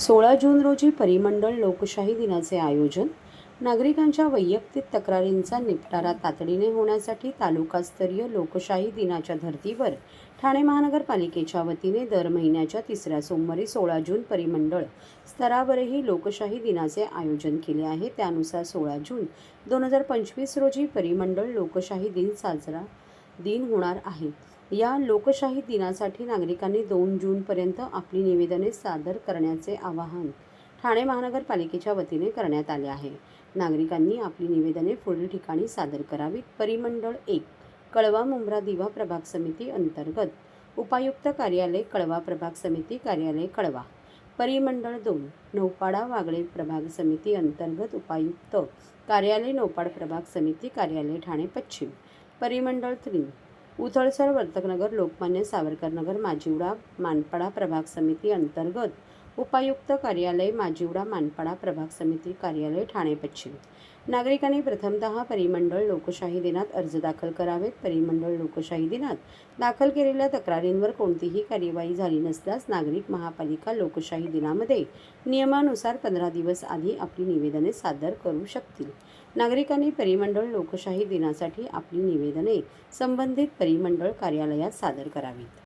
सोळा जून रोजी परिमंडळ लोकशाही दिनाचे आयोजन नागरिकांच्या वैयक्तिक तक्रारींचा निपटारा तातडीने होण्यासाठी तालुकास्तरीय लोकशाही दिनाच्या धर्तीवर ठाणे महानगरपालिकेच्या वतीने दर महिन्याच्या तिसऱ्या सोमवारी सोळा जून परिमंडळ स्तरावरही लोकशाही दिनाचे आयोजन केले आहे. त्यानुसार सोळा जून दोन हजार पंचवीस रोजी परिमंडळ लोकशाही दिन साजरा दिन होणार आहे. या लोकशाही दिनासाठी नागरिकांनी दोन जूनपर्यंत आपली निवेदने सादर करण्याचे आवाहन ठाणे महानगरपालिकेच्या वतीने करण्यात आले आहे. नागरिकांनी आपली निवेदने पुढील ठिकाणी सादर करावीत. परिमंडळ एक कळवा मुंब्रा दिवा प्रभाग समिती अंतर्गत उपायुक्त कार्यालय कळवा प्रभाग समिती कार्यालय कळवा. परिमंडळ दोन नौपाडा वागळे प्रभाग समिती अंतर्गत उपायुक्त कार्यालय नौपाड प्रभाग समिती कार्यालय ठाणे पश्चिम. परिमंडळ थ्री उथळसर वर्तकनगर लोकमान्य सावरकरनगर माजिवडा मानपाडा प्रभाग समिती अंतर्गत उपायुक्त कार्यालय माजिवडा मानपाडा प्रभाग समिती कार्यालय ठाणे पश्चिम. नागरिकांनी प्रथमतः परिमंडळ लोकशाही दिनात अर्ज दाखल करावेत. परिमंडळ लोकशाही दिनात दाखल केलेल्या तक्रारींवर कोणतीही कार्यवाही झाली नसल्यास नागरिक महापालिका लोकशाही दिनामध्ये नियमानुसार पंधरा दिवस आधी आपली निवेदने सादर करू शकतील. नागरिकांनी परिमंडळ लोकशाही दिनासाठी आपली निवेदने संबंधित परिमंडळ कार्यालयात सादर करावीत.